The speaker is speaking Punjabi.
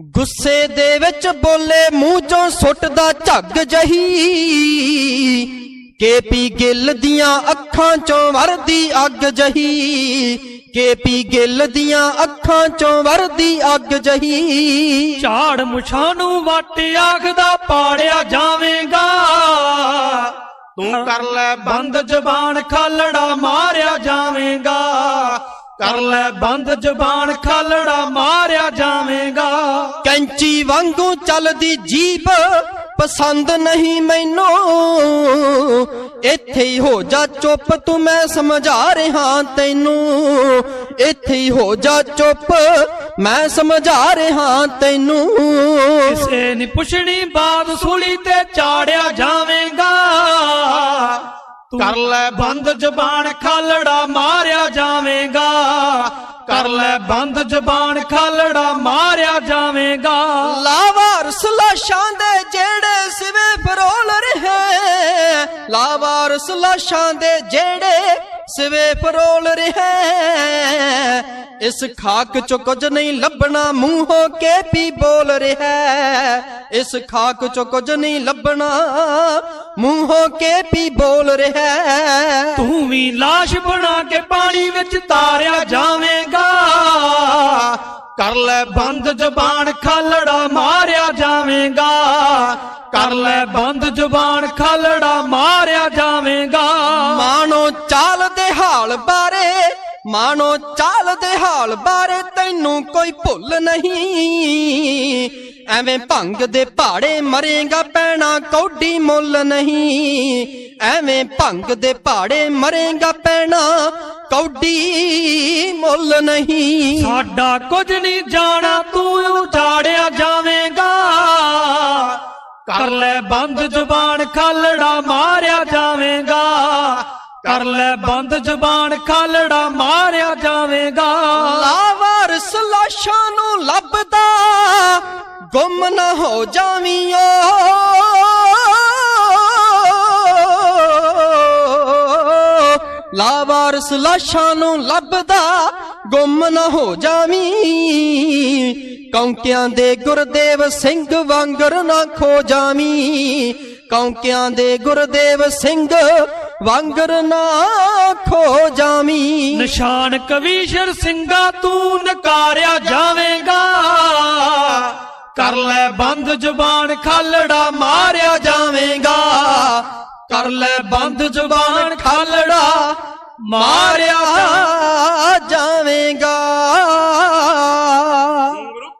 ਗੁੱਸੇ ਦੇ ਵਿੱਚ ਬੋਲੇ ਮੂੰਹ ਚੋਂ ਸੁੱਟਦਾ ਝੱਗ ਜਹੀ। ਕੇਪੀ ਗਿੱਲ ਦੀਆਂ ਅੱਖਾਂ ਚੋਂ ਵਰਦੀ ਅੱਗ ਜਹੀ। ਕੇਪੀ ਗਿੱਲ ਦੀਆਂ ਅੱਖਾਂ ਚੋਂ ਵਰਦੀ ਅੱਗ ਜਹੀ। ਝਾੜ ਮੁਛਾਂ ਨੂੰ ਵੱਟ ਆਖਦਾ ਪਾੜਿਆ ਜਾਵੇਂਗਾ। ਤੂੰ ਕਰ ਲੈ ਬੰਦ ਜ਼ਬਾਨ, ਖਾਲੜਾ ਮਾਰਿਆ ਜਾਵੇਂਗਾ। ਕਰ ਲੈ ਬੰਦ ਜ਼ਬਾਨ, ਖਾਲੜਾ ਮਾਰਿਆ ਜਾਵੇਂਗਾ। ਕੈਂਚੀ ਵਾਂਗੂ ਚੱਲਦੀ ਜੀਬ ਪਸੰਦ ਨਹੀਂ ਮੈਨੂੰ। ਇੱਥੇ ਹੀ ਹੋ ਜਾ ਚੁੱਪ ਤੂੰ ਮੈਂ ਸਮਝਾ ਰਿਹਾ ਤੈਨੂੰ। ਇੱਥੇ ਹੀ ਹੋ ਜਾ ਚੁੱਪ ਮੈਂ ਸਮਝਾ ਰਿਹਾ ਤੈਨੂੰ। ਕਿਸੇ ਨੀ ਪੁੱਛਣੀ ਬਾਤ ਸੁਲੀ ਤੇ ਚਾੜਿਆ ਜਾਵੇਂਗਾ। ਤੂੰ ਕਰ ਲੈ ਬੰਦ ਜ਼ਬਾਨ ਖਾਲੜਾ ਮਾਰਿਆ ਜਾਵੇਂਗਾ। ਕਰ ਲੈ ਬੰਦ ਜ਼ਬਾਨ, ਖਾਲੜਾ ਮਾਰਿਆ ਜਾਵੇਂਗਾ। ਲਾਵਾਰਸ ਲਾਸ਼ਾਂ ਦੇ ਜਿਹੜੇ ਸਿਵੇ ਫਰੋਲ ਰਹੇ। ਲਾਵਾਰਸ ਲਾਸ਼ਾਂ ਦੇ ਜਿਹੜੇ ਸਿਵੇ ਫਰੋਲ ਰਹੇ। ਇਸ ਖਾਕ ਚ ਕੁਝ ਨਹੀਂ ਲੱਭਣਾ, ਮੂੰਹੋਂ ਕੇ ਵੀ ਬੋਲ ਰਿਹਾ। ਇਸ ਖਾਕ ਚ ਕੁਝ ਨਹੀਂ ਲੱਭਣਾ ਮੂੰਹੋਂ ਕੇ ਪੀ ਬੋਲ ਰਿਹਾ ਤੂੰ ਵੀ ਲਾਸ਼ ਬਣਾ ਕੇ ਪਾਣੀ ਵਿੱਚ ਤਾਰਿਆ ਜਾਵੇਂਗਾ। ਕਰ ਲੈ ਬੰਦ ਜ਼ਬਾਨ ਖਾਲੜਾ ਮਾਰਿਆ ਜਾਵੇਂਗਾ। ਕਰ ਲੈ ਬੰਦ ਜ਼ਬਾਨ ਖਾਲੜਾ ਮਾਰਿਆ ਜਾਵੇਂਗਾ। ਮਾਣੋ ਚਾਲ ਦੇ ਹਾਲ ਬਾਰੇ ਮਾਣੋ ਚਾਲ ਦੇ ਹਾਲ ਬਾਰੇ ਤੈਨੂੰ ਕੋਈ ਭੁੱਲ ਨਹੀਂ। ਐਵੇਂ ਭੰਗ ਦੇ ਪਹਾੜੇ ਮਰੇਗਾ ਪੈਣਾ, ਕੌਡੀ ਮੁੱਲ ਨਹੀਂ। ਐਵੇਂ ਭੰਗ ਦੇ ਪਹਾੜੇ ਮਰੇਗਾ ਪੈਣਾ, ਕੌਡੀ ਮੁੱਲ ਨਹੀਂ। ਸਾਡਾ ਕੁਝ ਨਹੀਂ ਜਾਣਾ, ਤੂੰ ਉਜਾੜਿਆ ਜਾਵੇਂਗਾ। ਕਰ ਲੈ ਬੰਦ ਜੁਬਾਨ, ਖਾਲੜਾ ਮਾਰਿਆ ਜਾਵੇਂਗਾ। ਕਰ ਲੈ ਬੰਦ ਜ਼ਬਾਨ ਖਾਲੜਾ ਮਾਰਿਆ ਜਾਵੇਂਗਾ। ਲਾਵਾਰਸ ਲਾਸ਼ਾਂ ਨੂੰ ਲੱਭਦਾ ਗੁੰਮ ਨਾ ਹੋ ਜਾਵੀਓ। ਲਾਵਾਰਸ ਲਾਸ਼ਾਂ ਨੂੰ ਲੱਭਦਾ ਗੁੰਮ ਨਾ ਹੋ ਜਾਵੀਂ। ਕੌਂਕਿਆਂ ਦੇ ਗੁਰਦੇਵ ਸਿੰਘ ਵਾਂਗਰ ਨਾ ਖੋ ਜਾਵੀਂ। ਕੌਂਕਿਆਂ ਦੇ ਗੁਰਦੇਵ ਸਿੰਘ ਵਾਂਗਰ ਨਾ ਖੋ ਜਾਵੀਂ। ਨਿਸ਼ਾਨ ਕਵੀਸ਼ਰ ਸਿੰਘਾ, ਤੂੰ ਨਕਾਰਿਆ ਜਾਵੇਂਗਾ। ਕਰ ਲੈ ਬੰਦ ਜੁਬਾਨ, ਖਾਲੜਾ ਮਾਰਿਆ ਜਾਵੇਂਗਾ। ਕਰ ਲੈ ਬੰਦ ਜੁਬਾਨ, ਖਾਲੜਾ ਮਾਰਿਆ ਮਾਰਿਆ ਜਾਵੇਂਗਾ।